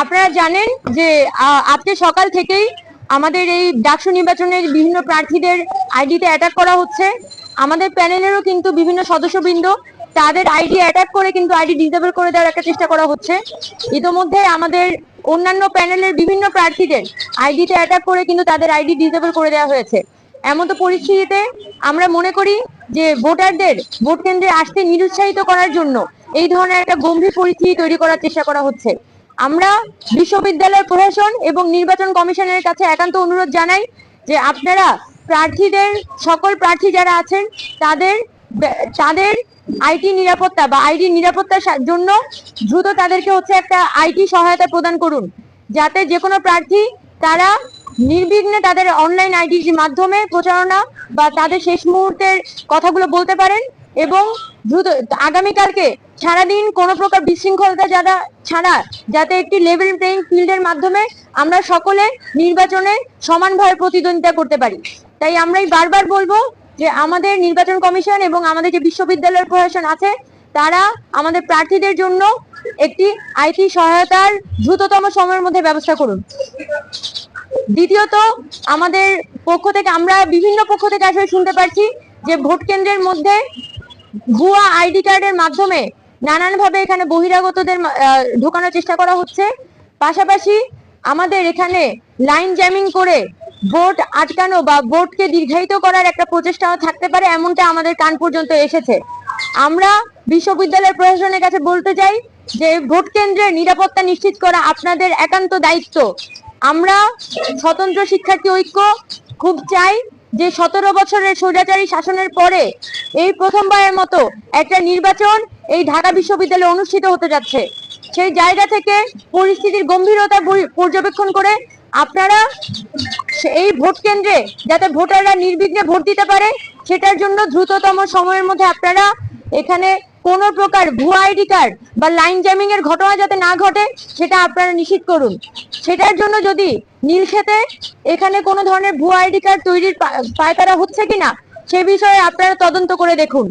আপনারা জানেন যে আজকে সকাল থেকেই আমাদের এই ডাকসু নির্বাচনের বিভিন্ন প্রার্থীদের আইডিতে অ্যাটাক করা হচ্ছে। আমাদের প্যানেলেরও কিন্তু বিভিন্ন সদস্যবৃন্দ তাদের আইডি অ্যাটাক করে কিন্তু আইডি ডিসেবল করে দেওয়ার একটা চেষ্টা করা হচ্ছে। ইতোমধ্যে আমাদের অন্যান্য প্যানেলের বিভিন্ন প্রার্থীদের আইডিতে অ্যাটাক করে কিন্তু তাদের আইডি ডিসেবল করে দেওয়া হয়েছে। এমন তো পরিস্থিতিতে আমরা মনে করি যে, ভোটারদের ভোট কেন্দ্রে আসতে নিরুৎসাহিত করার জন্য এই ধরনের একটা গম্ভীর পরিস্থিতি তৈরি করার চেষ্টা করা হচ্ছে। আমরা বিশ্ববিদ্যালয় প্রশাসন এবং নির্বাচন কমিশনের কাছে একান্ত অনুরোধ জানাই যে আপনারা প্রার্থীদের, সকল প্রার্থী যারা আছেন, তাদের তাদের আইটি নিরাপত্তা বা আইডি নিরাপত্তার জন্য দ্রুত তাদেরকে হচ্ছে একটা আইটি সহায়তা প্রদান করুন। যাতে যে কোনো প্রার্থী তারা নির্বিঘ্নে তাদের অনলাইন আইডির মাধ্যমে প্রচারণা বা তাদের শেষ মুহূর্তের কথাগুলো বলতে পারেন এবং দ্রুত, আগামীকালকে সারাদিন কোনো প্রকার বিশৃঙ্খলতা যারা, ছাড়া যাতে একটি লেভেল প্লেইং ফিল্ডের মাধ্যমে আমরা সকলে নির্বাচনে সমানভাবে প্রতিদ্বন্দ্বিতা করতে পারি। তাই আমরাই বারবার বলব যে আমাদের নির্বাচন কমিশন এবং আমাদের যে বিশ্ববিদ্যালয়ের প্রশাসন আছে, তারা আমাদের প্রার্থীদের জন্য একটি আইটি সহায়তার দ্রুততম সময়ের মধ্যে ব্যবস্থা করুন। দ্বিতীয়ত, আমাদের পক্ষ থেকে, আমরা বিভিন্ন পক্ষ থেকে আসলে শুনতে পারছি যে ভোট কেন্দ্রের মধ্যে ভুয়া আইডি কার্ডের মাধ্যমে নানানভাবে এখানে বহিরাগতদের ঢোকানোর চেষ্টা করা হচ্ছে। পাশাপাশি আমাদের এখানে লাইন জ্যামিং করে ভোট আটকানো বা ভোটকে দীর্ঘায়িত করার একটা প্রচেষ্টাও থাকতে পারে, এমনটা আমাদের কান পর্যন্ত এসেছে। আমরা বিশ্ববিদ্যালয়ের প্রশাসনের কাছে বলতে চাই যে ভোট কেন্দ্রের নিরাপত্তা নিশ্চিত করা আপনাদের একান্ত দায়িত্ব। আমরা স্বতন্ত্র শিক্ষার্থী ঐক্য খুব চাই যে সতেরো বছরের স্বৈরাচারী শাসনের পরে এই প্রথমবারের মতো একটা নির্বাচন এই ঢাকা বিশ্ববিদ্যালয়ে অনুষ্ঠিত হতে যাচ্ছে। সেই জায়গা থেকে পরিস্থিতির গম্ভীরতা পর্যবেক্ষণ করে আপনারা এই ভোট কেন্দ্রে যাতে ভোটাররা নির্বিঘ্নে ভোট দিতে পারে, সেটার জন্য দ্রুততম সময়ের মধ্যে আপনারা এখানে কোনো প্রকার ভুয়া আইডি কার্ড বা লাইন জ্যামিং এর ঘটনা যাতে না ঘটে, সেটা আপনারা নিশ্চিত করুন। সেটার জন্য যদি নীলক্ষেতে এখানে কোনো ধরনের ভুয়া আইডি কার্ড তৈরির পায়তারা হচ্ছে কিনা, সে বিষয়ে আপনারা তদন্ত করে দেখুন।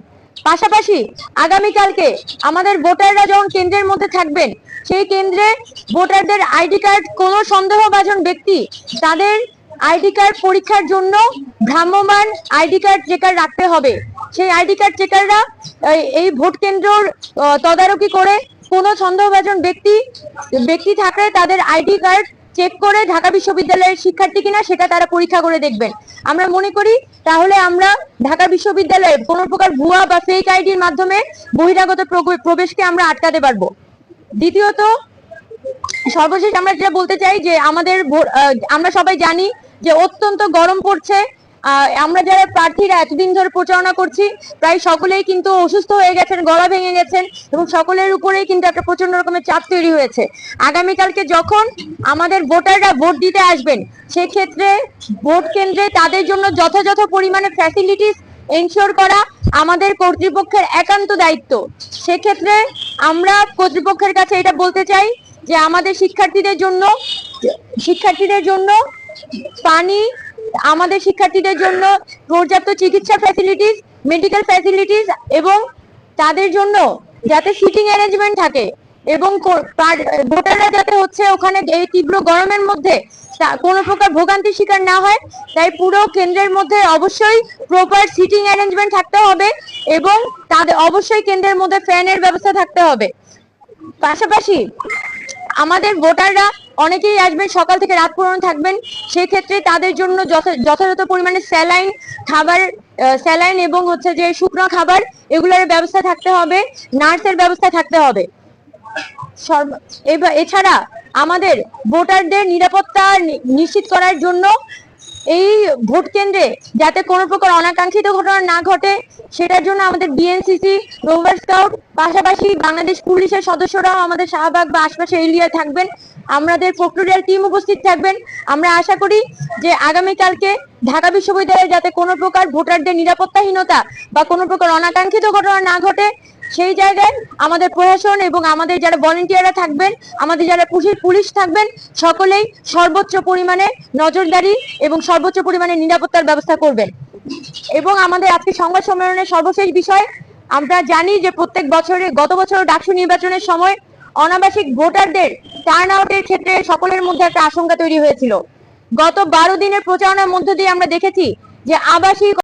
পাশাপাশি আগামীকালকে আমাদের ভোটাররা যখন কেন্দ্রের মধ্যে থাকবেন, সেই কেন্দ্রে ভোটারদের আইডি কার্ড কোনো সন্দেহভাজন ব্যক্তি তাদের আইডি কার্ড পরীক্ষার জন্য ভ্রাম্যমান আইডি কার্ড চেকার রাখতে হবে। সেই আইডি কার্ড চেকাররা, এই ভোট কেন্দ্রর তদারকি করে কোনো সন্দেহভাজন ব্যক্তি ব্যক্তি থাকলে তাদের আইডি কার্ড চেক করে ঢাকা বিশ্ববিদ্যালয়ের শিক্ষার্থী কিনা সেটা তারা পরীক্ষা করে দেখবেন। আমরা মনে করি তাহলে আমরা ঢাকা বিশ্ববিদ্যালয়ে কোনো প্রকার ভুয়া বা ফেক আইডির মাধ্যমে বহিরাগত প্রবেশকে আমরা আটকাতে পারব। দ্বিতীয়ত, সর্বশেষ আমরা যেটা বলতে চাই যে আমাদের আমরা সবাই জানি যে অত্যন্ত গরম পড়ছে আমরা যারা প্রার্থীরা এতদিন ধরে প্রচারণা করছি, প্রায় সকলেই কিন্তু অসুস্থ হয়ে গেছেন, গলা ভেঙে গেছেন এবং সকলের উপরেই কিন্তু একটা প্রচণ্ড রকমের চাপ তৈরি হয়েছে। আগামীকালকে যখন আমাদের ভোটাররা ভোট দিতে আসবেন, সেক্ষেত্রে ভোট কেন্দ্রে তাদের জন্য যথাযথ পরিমাণে ফ্যাসিলিটিস এনশিওর করা আমাদের কর্তৃপক্ষের একান্ত দায়িত্ব। সেক্ষেত্রে আমরা কর্তৃপক্ষের কাছে এটা বলতে চাই যে আমাদের শিক্ষার্থীদের জন্য শিক্ষার্থীদের জন্য পানি আমাদের শিক্ষার্থীদের জন্য পর্যাপ্ত চিকিৎসা ফ্যাসিলিটিস মেডিকেল ফ্যাসিলিটিস এবং তাদের জন্য যাতে সিটিং অ্যারেঞ্জমেন্ট থাকে এবং ভোটাররা যাতে হচ্ছে ওখানে এই তীব্র গরমের মধ্যে কোনো প্রকার ভোগান্তির শিকার না হয়, তাই পুরো কেন্দ্রের মধ্যে অবশ্যই প্রপার সিটিং অ্যারেঞ্জমেন্ট থাকতে হবে এবং তাদের, অবশ্যই কেন্দ্রের মধ্যে ফ্যানের ব্যবস্থা থাকতে হবে। পাশাপাশি আমাদের ভোটাররা অনেকেই আসবেন, সকাল থেকে রাত পর্যন্ত থাকবেন। সেই ক্ষেত্রে তাদের জন্য যথা- যথাযথ পরিমাণে স্যালাইন, খাবার স্যালাইন এবং হচ্ছে যে শুকনো খাবার, এগুলোর ব্যবস্থা থাকতে হবে, নার্সের ব্যবস্থা থাকতে হবে। এছাড়া আমাদের ভোটারদের নিরাপত্তা নিশ্চিত করার জন্য এই ভোট কেন্দ্রে যাতে কোনো প্রকার অনাকাঙ্ক্ষিত ঘটনা না ঘটে, সেটার জন্য আমাদের বিএনসিসি, রোভার স্কাউট, পাশাপাশি বাংলাদেশ পুলিশের সদস্যরাও আমাদের শাহবাগ বা আশপাশে এরিয়ায় থাকবেন। আমাদের প্রক্টোরিয়াল টিম উপস্থিত থাকবেন। আমরা আশা করি যে আগামীকালকে ঢাকা বিশ্ববিদ্যালয়ে যাতে কোনো প্রকার ভোটারদের নিরাপত্তাহীনতা বা কোনো প্রকার অনাকাঙ্ক্ষিত ঘটনা না ঘটে, সেই জায়গায় আমাদের প্রশাসন এবং আমাদের যারা ভলেন্টিয়াররা থাকবেন, আমাদের যারা পুলিশ পুলিশ থাকবেন, সকলেই সর্বোচ্চ পরিমাণে নজরদারি এবং সর্বোচ্চ পরিমাণে নিরাপত্তার ব্যবস্থা করবেন। এবং আমাদের আজকে সংবাদ সম্মেলনের সর্বশেষ বিষয়, আমরা জানি যে প্রত্যেক বছরে, গত বছর ডাকসু নির্বাচনের সময় অনাবাসিক ভোটারদের টার্ন আউটের ক্ষেত্রে সকলের মধ্যে একটা আশঙ্কা তৈরি হয়েছিল। গত বারো দিনের প্রচারণার মধ্য দিয়ে আমরা দেখেছি যে আবাসিক